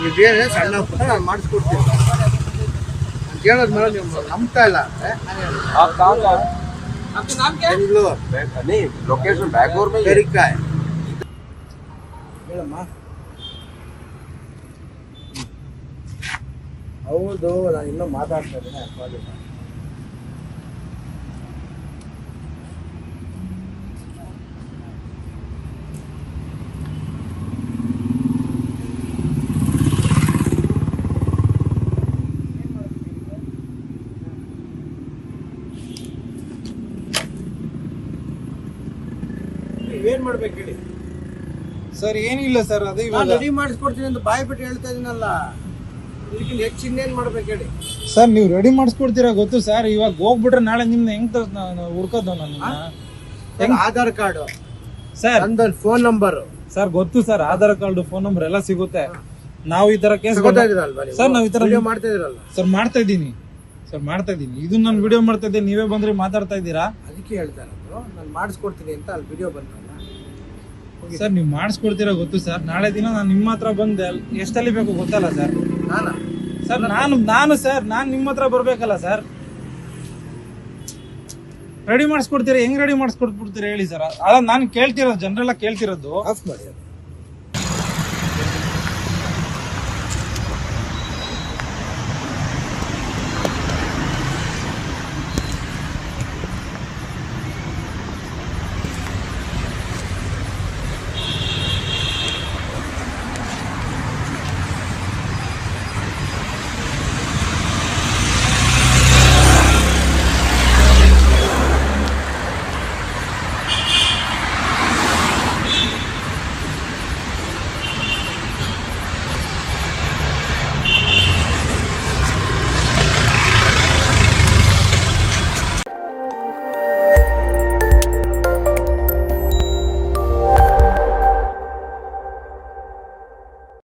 ನೀವೇನೇ ಸಣ್ಣ ಪುಟ್ಟ ನಾನು ಮಾಡಿಸ್ಕೊಡ್ತೀನಿ. ಅಂತ ಹೇಳೋದು ನೀವು ನಂಬ್ತಾ ಇಲ್ಲ ಅಂದರೆ ಬೆಂಗಳೂರು. ಲೊಕೇಶನ್ ಬ್ಯಾಂಗ್ಳೂರ್ ಬೆರಿಕಾಯ್. ಹೇಳಮ್ಮ. ಹೌದು ನಾನು ಇನ್ನೂ ಮಾತಾಡ್ತಾ ಇದ್ದೀನಿ ನೀವೇನ್ ಮಾಡ್ಬೇಕು ಹೇಳಿ? ಸರ್ ಏನಿಲ್ಲ ಸರ್ ಅದೇ ನಾನು ಇವಾಗ ರೆಡಿ ಮಾಡಿಸ್ಕೊಡ್ತೀನಿ ಅಂತ ಬಾಯಿ ಬಿಟ್ಟು ಹೇಳ್ತಾ ಇದೀನಲ್ಲ. ಇದಕ್ಕಿಂತ ಹೆಚ್ಚು ಇನ್ನೇನ್ ಮಾಡ್ಬೇಕು ಹೇಳಿ? ಸರ್ ನೀವು ರೆಡಿ ಮಾಡಿಸ್ಕೊಡ್ತೀರಾ ಗೊತ್ತು ಸರ್ ಇವಾಗ ಹೋಗ್ಬಿಟ್ರೆ ನಾಳೆ ನಿಮ್ನ ಹೆಂಗ್ ತ- ನಾನು ನಾ ಹುಡ್ಕೋದು ಆಧಾರ್ ಕಾರ್ಡು. ಸರ್ ನಂದೊಂದು ಫೋನ್ ನಂಬರ್ ಸರ್ ಗೊತ್ತು sir Aadhaar card phone number ಎಲ್ಲ ಸಿಗುತ್ತೆ. ನಾವು ಈ ತರ ಕೇಸ್ ಗೊತ್ತಾ ಇದೀರಲ್ವಾ ನೀವು? ಸರ್ ನಾವು ಈ ತರ ವಿಡಿಯೋ ಮಾಡ್ತಾ ಇದ್ದೀರಲ್ಲ ಸರ್ ಮಾಡ್ತಾ ಇದ್ದೀನಿ. ಸರ್ ಮಾಡ್ತಾ ಇದ್ದೀನಿ. ಇದು ನಾನು ವಿಡಿಯೋ ಮಾಡ್ತಾ ಇದ್ದೀನಿ ನೀವೇ ಬಂದ್ರೆ ಮಾತಾಡ್ತಾ ಇದ್ದೀರಾ? ಅದಕ್ಕೆ ಹೇಳ್ತಾರೆ ಇರೋದು ನಾನು ಮಾಡಿಸ್ಕೊಡ್ತೀನಿ ಅಂತ ಅಲ್ಲಿ ವಿಡಿಯೋ ಬಂದಲ್ಲ ಸರ್ ನೀವು ಮಾಡಿಸ್ಕೊಡ್ತೀರಾ ಗೊತ್ತು ಸರ್ ನಾಳೆ ದಿನ ನಾನು ನಿಮ್ಮ ಹತ್ರ ಬಂದೆ. ಎಷ್ಟಲ್ಲಿ ಬೇಕು ಗೊತ್ತಲ್ಲ ಸರ್ ನಾನಾ? ಸರ್ ನಾನು ನಾನು ಸರ್ ನಾನು ನಿಮ್ಮ ಹತ್ರ ಬರ್ಬೇಕಲ್ಲ ಸರ್ ರೆಡಿ ಮಾಡಿಸ್ಕೊಡ್ತೀರಾ? ಹೆಂಗ್ ರೆಡಿ ಮಾಡಿಸ್ಕೊಟ್ಬಿಡ್ತೀರಾ ಹೇಳಿ ಸರ್ ಅಲ್ಲ ನಾನು ಕೇಳ್ತಿರೋದು ಜನರೆಲ್ಲ ಕೇಳ್ತಿರೋದು. ಆಫ್ ಮಾಡಿ ಅದು.